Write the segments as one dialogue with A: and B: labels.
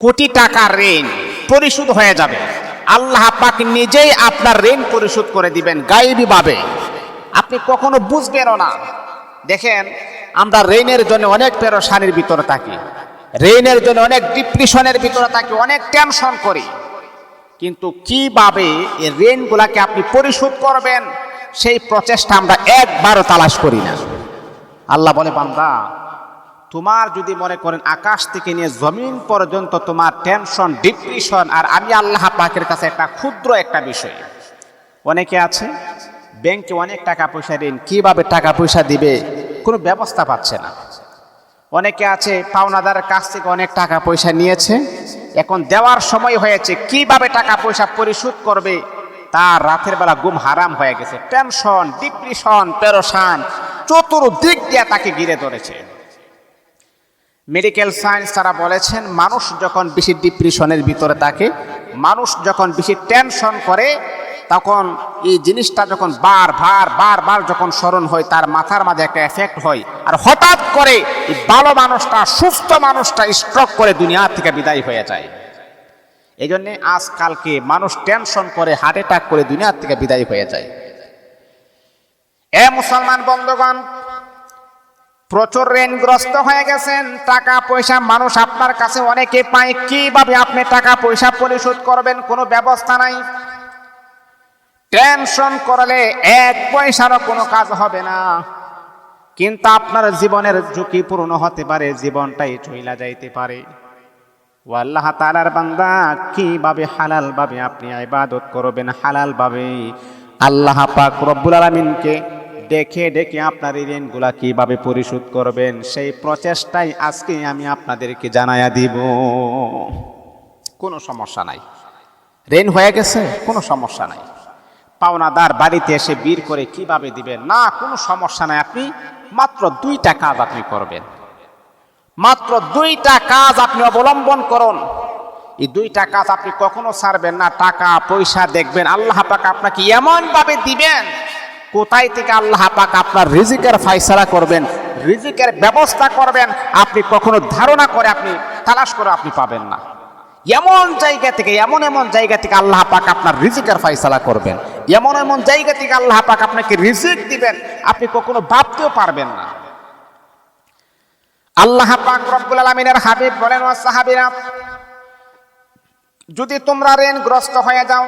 A: কোটি টাকার ঋণ পরিশোধ হয়ে যাবে। আল্লাহ পাক নিজেই আপনার ঋণ পরিশোধ করে দিবেন গায়েবীভাবে আপনি কখনো বুঝবেনও না। দেখেন, আমরা ঋণের জন্য অনেক পেরোসানির ভিতরে থাকি। ঋণের জন্য অনেক ডিপ্রেশনের ভিতরে থাকি, অনেক টেনশন করি। কিন্তু কীভাবে এই ঋণগুলাকে আপনি পরিশোধ করবেন, সেই প্রচেষ্টা আমরা একবারও তালাশ করি না। আল্লাহ বলে, বান্দা তোমার যদি মনে করেন আকাশ থেকে নিয়ে জমিন পর্যন্ত তোমার টেনশন ডিপ্রেশন আর আমি আল্লাহ পাকের কাছে একটা ক্ষুদ্র একটা বিষয়। অনেকে আছে ব্যাংকে অনেক টাকা পয়সা ঋণ, কীভাবে টাকা পয়সা দিবে, কোনো ব্যবস্থা পাচ্ছে না। অনেকে আছে, পাওনাদারের কাছ থেকে অনেক টাকা পয়সা নিয়েছে, এখন দেওয়ার সময় হয়েছে, কীভাবে টাকা পয়সা পরিশোধ করবে, তার রাতের বেলা ঘুম হারাম হয়ে গেছে। টেনশন ডিপ্রেশন পেরোসান চতুর্দিক দিয়ে তাকে ঘিরে ধরেছে। মেডিকেল সায়েন্স তারা বলেছেন, মানুষ যখন বেশি ডিপ্রেশনের ভিতরে থাকে, মানুষ যখন বেশি টেনশন করে, তখন এই জিনিসটা যখন বার বার বার বার যখন স্মরণ হয়, তার মাথার মাঝে একটা এফেক্ট হয়। আর হঠাৎ করে এই ভালো মানুষটা, সুস্থ মানুষটা স্ট্রোক করে দুনিয়া থেকে বিদায় হয়ে যায়। এই জন্যে আজকালকে মানুষ টেনশন করে হার্ট অ্যাটাক করে দুনিয়ার থেকে বিদায় হয়ে যায়। এ মুসলমান বন্ধুগণ প্রচুর ঋণগ্রস্ত হয়ে গেছেন। টাকা পয়সা মানুষ আপনার কাছে অনেকে পায়। কীভাবে আপনি টাকা পয়সা পরিশোধ করবেন? কোনো ব্যবস্থা নাই। টেনশন করলে এক পয়সারও কোনো কাজ হবে না। কিন্তু আপনার জীবনের ঝুঁকি পূর্ণ হতে পারে, জীবনটাই চইলা যাইতে পারে। ও আল্লাহ তালার বান্দা, কীভাবে হালাল ভাবে আপনি ইবাদত করবেন? হালাল ভাবে আল্লাহ পাক রব্বুল আলমিনকে দেখে দেখে আপনার এই ঋণগুলা কীভাবে পরিশোধ করবেন? সেই প্রচেষ্টাই আজকে আমি আপনাদেরকে জানাইয়া দিব। কোনো সমস্যা নাই। ঋণ হয়ে গেছে? কোনো সমস্যা নাই। পাওনাদার বাড়িতে এসে বীর করে কীভাবে দিবেন? না, কোনো সমস্যা নাই। আপনি মাত্র দুইটা কাজ আপনি করবেন। মাত্র দুইটা কাজ আপনি অবলম্বন করুন। এই দুইটা কাজ আপনি কখনো ছাড়বেন না। টাকা, পয়সা দেখবেন। আল্লাহ পাক আপনাকে এমন ভাবে দিবেন কোথায় থেকে আল্লাহ পাক আপনার রিজিকের ফাইসলা করবেন, রিজিকের ব্যবস্থা করবেন, আপনি কখনো ধারণা করে আপনি তালাশ করে আপনি পাবেন না। এমন জায়গা থেকে, এমন এমন জায়গা থেকে আল্লাহ পাক আপনার রিজিকের ফাইসলা করবেন। এমন এমন জায়গা থেকে আল্লাহ পাক আপনাকে রিজিক দিবেন, আপনি কখনো ভাবতেও পারবেন না। আল্লাহ পাক রব্বুল আলমিনের হাবিব বলেন ও সাহাবিরা, যদি তোমরা ঋণগ্রস্ত হয়ে যাও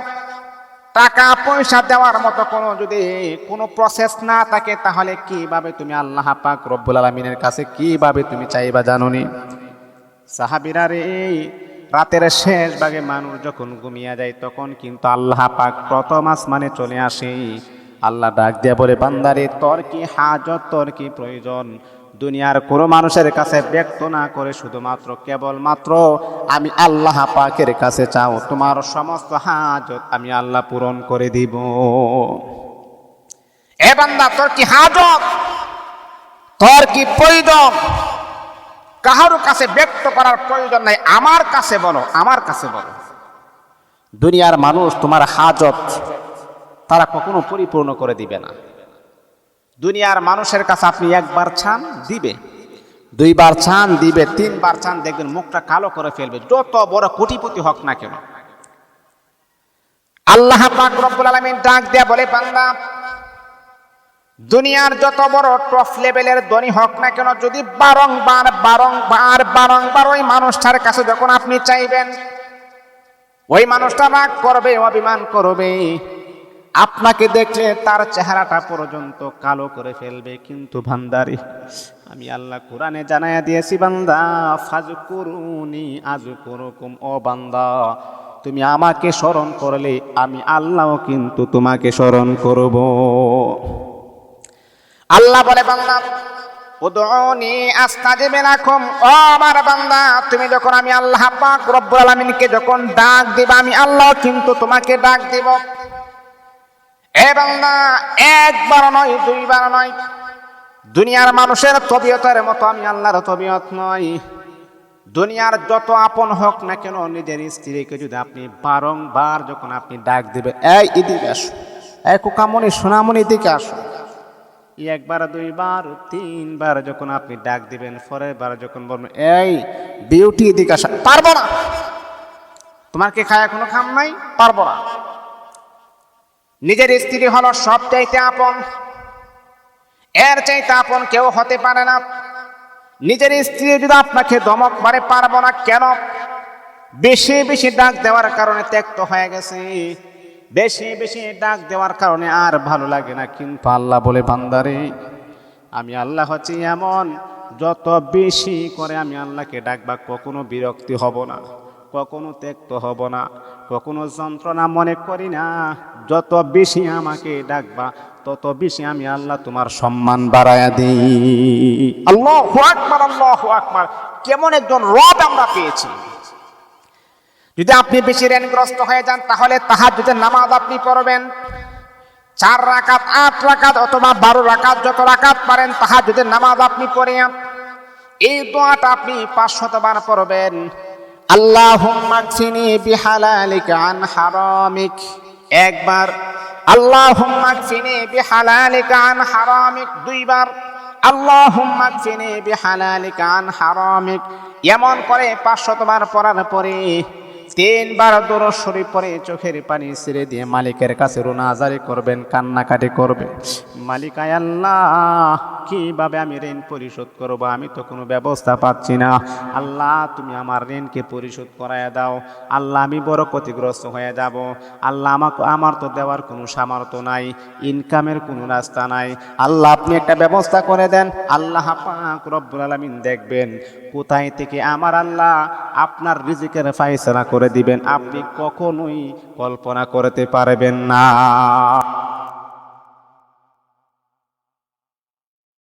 A: টাকা পয়সা দেওয়ার মতো কোনো যদি কোনো প্রসেস না থাকে, তাহলে কীভাবে তুমি আল্লাহ পাক রব্বুল আলমিনের কাছে কীভাবে তুমি চাইবা জানো জানুনি? সাহাবিরা রে, রাতের শেষ ভাগে মানুষ যখন ঘুমিয়ে যায়, তখন কিন্তু আল্লাহ পাক প্রথম আসমানে চলে আসে। আল্লাহ ডাক দিয়ে বলে, বান্দারে, তোর কি হাজত, তোর কি প্রয়োজন? দুনিয়ার কোনো মানুষের কাছে ব্যক্ত না করে শুধুমাত্র কেবলমাত্র আমি আল্লাহ পাকের কাছে চাও, তোমার সমস্ত হাজত আমি আল্লাহ পূরণ করে দিব। এ তোর কি হাজত? তোর কি প্রয়োজন? কাহারও কাছে ব্যক্ত করার প্রয়োজন নাই, আমার কাছে বলো, আমার কাছে বলো। দুনিয়ার মানুষ তোমার হাজত তারা কখনো পরিপূর্ণ করে দিবে না। দুনিয়ার মানুষের কাছে আপনি একবার ছান, দিবে। দুইবার ছান, দিবে, তিনবার ছান, দেখবেন মুখটা কালো করে ফেলবে। যত বড় কোটিপতি হোক না কেন। আল্লাহ পাক ডাক দেয়া বলে, বান্দা, দুনিয়ার যত বড় টপ লেভেলের ধনী হোক না কেন, যদি বারংবার বারংবার বারংবার ওই মানুষটার কাছে যখন আপনি চাইবেন, ওই মানুষটা রাগ করবে, অভিমান করবে আপনাকে দেখলে তার চেহারাটা পর্যন্ত কালো করে ফেলবে, কিন্তু ভান্দারি আমি আল্লাহ কোরআনে জানাইয়া দিয়েছি, বান্দা ফাজ করুনি আজ করুকুম ও বান্দা, তুমি আমাকে স্মরণ করলে আমি আল্লাহও কিন্তু তোমাকে স্মরণ করব। আল্লাহ বলে, বান্দা, উদউনি আস্তাজিব লাকুম ও আমার বান্দা, তুমি যখন আমি আল্লাহ পাক রব্বুল আলামিনকে যখন ডাক দিবা, আমি আল্লাহ কিন্তু তোমাকে ডাক দিব। এ একবার নয় দুইবার নয়। দুনিয়ার মানুষের তবিয়তের মতো আমি আল্লাহর তবিয়ত নয় দুনিয়ার যত আপন হোক না কেন নিজের স্ত্রীকে যদি আপনি বারংবার যখন আপনি ডাক দিবে, এই, এদিকে আসো। এই কুকামনি সোনামনি এদিকে আসো। একবার, দুইবার, তিনবার যখন আপনি ডাক দিবেন পরের বার যখন বলবেন, এই, বিউটি, এদিকে আসা। পারব না। তোমার কি খায় কোনো খাম নাই? পারব না। নিজের স্ত্রী হলো সব চাইতে আপন। এর চাইতে আপন কেউ হতে পারে না। নিজের স্ত্রী যদি আপনাকে দমক মারে, পারব না কেন? বেশি বেশি ডাক দেওয়ার কারণে ত্যক্ত হয়ে গেছে। বেশি বেশি ডাক দেওয়ার কারণে আর ভালো লাগে না। কিন্তু আল্লাহ বলে, বান্দারে, আমি আল্লাহ হচ্ছি এমন। যত বেশি করে আমি আল্লাহকে ডাকবা, কখনো বিরক্তি হব না, কখনো ত্যক্ত হব না, কখনো যন্ত্রণা মনে করি না। যত বেশি আমাকে ডাকবা, তত বেশি আমি আল্লাহ তোমার সম্মান বাড়ায়া দিই। আল্লাহ আকবার আল্লাহ আকবার। কেমন একজন রব আমরা পেয়েছি। যদি আপনি বেশি ঋণগ্রস্ত হয়ে যান, তাহলে তাহার যদি নামাজ আপনি পড়বেন। চার রাকাত, আট রাকাত অথবা বারো রাকাত যত রাকাত পারেন তাহার যদি নামাজ আপনি পড়েন এই দোয়াটা আপনি পাঁচশতবার পড়বেন। আল্লাহ বিহালালিকা আন হারামিক। একবার, আল্লাহুম্মা কফিনি বিহালালিকা আন হারামিক। দুইবার, আল্লাহুম্মা কফিনি বিহালালিকা আন হারামিক। এমন করে পাঁচশতবার পড়ার পরে তিনবার দূর শরীফ পরে চোখের পানি ছেড়ে দিয়ে মালিকের কাছে রোনাজারি করবেন, কান্নাকাটি করবেন। মালিকায় আল্লাহ কীভাবে আমি ঋণ পরিশোধ করব? আমি তো কোনো ব্যবস্থা পাচ্ছি না। আল্লাহ, তুমি আমার ঋণকে পরিশোধ করায় দাও। আল্লাহ, আমি বড় ক্ষতিগ্রস্ত হয়ে যাব। আল্লাহ, আমাকে, আমার তো দেওয়ার কোনো সামর্থ্য নাই, ইনকামের কোনো রাস্তা নাই। আল্লাহ, আপনি একটা ব্যবস্থা করে দেন। আল্লাহ রব্বুল আলামিন দেখবেন, কোথায় থেকে আমার আল্লাহ আপনার রিজিকের ফাইসলা করে দিবেন, আপনি কখনোই কল্পনা করতে পারবেন না।